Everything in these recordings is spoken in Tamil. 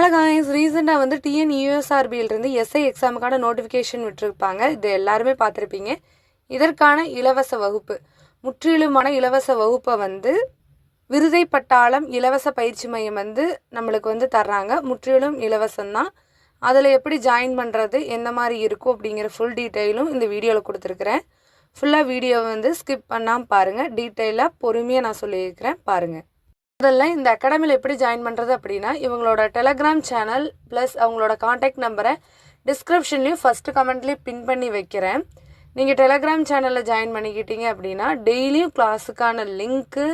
ஹலோ காய்ஸ் ரீசெண்டாக வந்து டிஎன் யூஎஸ்ஆர்பியிலிருந்து எஸ்ஐ எக்ஸாமுக்கான நோட்டிஃபிகேஷன் விட்டுருப்பாங்க. இது எல்லாருமே பார்த்துருப்பீங்க. இதற்கான இலவச வகுப்பு. முற்றிலுமான இலவச வகுப்பை வந்து விருதை பட்டாளம் இலவச பயிற்சி மையம் வந்து நம்மளுக்கு வந்து தர்றாங்க. முற்றிலும் இலவசம்தான். அதில் எப்படி ஜாயின் பண்ணுறது எந்த மாதிரி இருக்கும் அப்படிங்கிற ஃபுல் டீட்டெயிலும் இந்த வீடியோவில் கொடுத்துருக்குறேன். ஃபுல்லாக வீடியோவை வந்து ஸ்கிப் பண்ணாமல் பாருங்கள் டீட்டெயிலாக பொறுமையாக நான் சொல்லியிருக்கிறேன். பாருங்கள் முதல்ல இந்த அகாடமியில் எப்படி ஜாயின் பண்ணுறது அப்படின்னா இவங்களோட டெலகிராம் சேனல் ப்ளஸ் அவங்களோட காண்டாக்ட் நம்பரை டிஸ்கிரிப்ஷன்லேயும் ஃபஸ்ட்டு கமெண்ட்லேயும் பின் பண்ணி வைக்கிறேன். நீங்கள் டெலகிராம் சேனலில் ஜாயின் பண்ணிக்கிட்டீங்க அப்படின்னா டெய்லியும் கிளாஸுக்கான link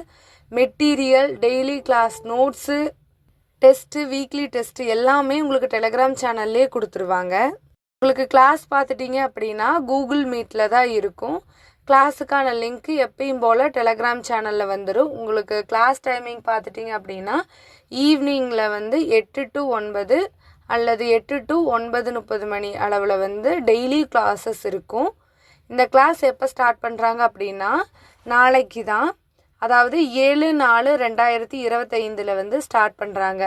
material daily class notes test weekly test எல்லாமே உங்களுக்கு டெலகிராம் சேனல்லே கொடுத்துருவாங்க. உங்களுக்கு கிளாஸ் பார்த்துட்டீங்க அப்படின்னா கூகுள் மீட்டில் தான் இருக்கும். கிளாஸுக்கான லிங்க்கு எப்பயும் போல் டெலகிராம் சேனலில் வந்துடும் உங்களுக்கு கிளாஸ் டைமிங் பார்த்துட்டிங்க அப்படின்னா ஈவினிங்கில் வந்து எட்டு டு ஒன்பது அல்லது எட்டு டு ஒன்பது முப்பது மணி அளவில் வந்து டெய்லி கிளாஸஸ் இருக்கும். இந்த கிளாஸ் எப்போ ஸ்டார்ட் பண்ணுறாங்க அப்படின்னா நாளைக்கு தான். அதாவது ஏழு நாலு ரெண்டாயிரத்தி இருபத்தைந்தில் வந்து ஸ்டார்ட் பண்ணுறாங்க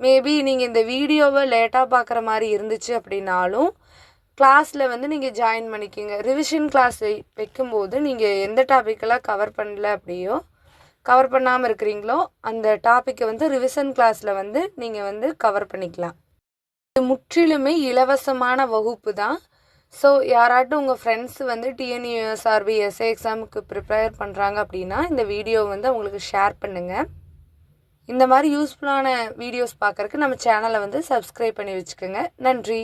மேபி நீங்கள் இந்த வீடியோவை லேட்டாக பார்க்குற மாதிரி இருந்துச்சு அப்படின்னாலும் கிளாஸில் வந்து நீங்கள் ஜாயின் பண்ணிக்கிங்க. ரிவிஷன் கிளாஸ் வைக்கும்போது நீங்கள் எந்த டாப்பிக்கெல்லாம் கவர் பண்ணல அப்படியோ கவர் பண்ணாமல் இருக்கிறீங்களோ அந்த டாப்பிக்கை வந்து ரிவிஷன் கிளாஸில் வந்து நீங்கள் வந்து கவர் பண்ணிக்கலாம். இது முற்றிலுமே இலவசமான வகுப்பு தான். ஸோ யாராட்டும் உங்கள் ஃப்ரெண்ட்ஸ் வந்து டிஎன்யூஎஸ்ஆர்பி எஸ்ஏ எக்ஸாமுக்கு ப்ரிப்பேர் பண்ணுறாங்க அப்படின்னா இந்த வீடியோ வந்து அவங்களுக்கு ஷேர் பண்ணுங்கள் இந்த மாதிரி யூஸ்ஃபுல்லான வீடியோஸ் பார்க்குறக்கு நம்ம சேனலை வந்து சப்ஸ்கிரைப் பண்ணி வச்சுக்கோங்க. நன்றி.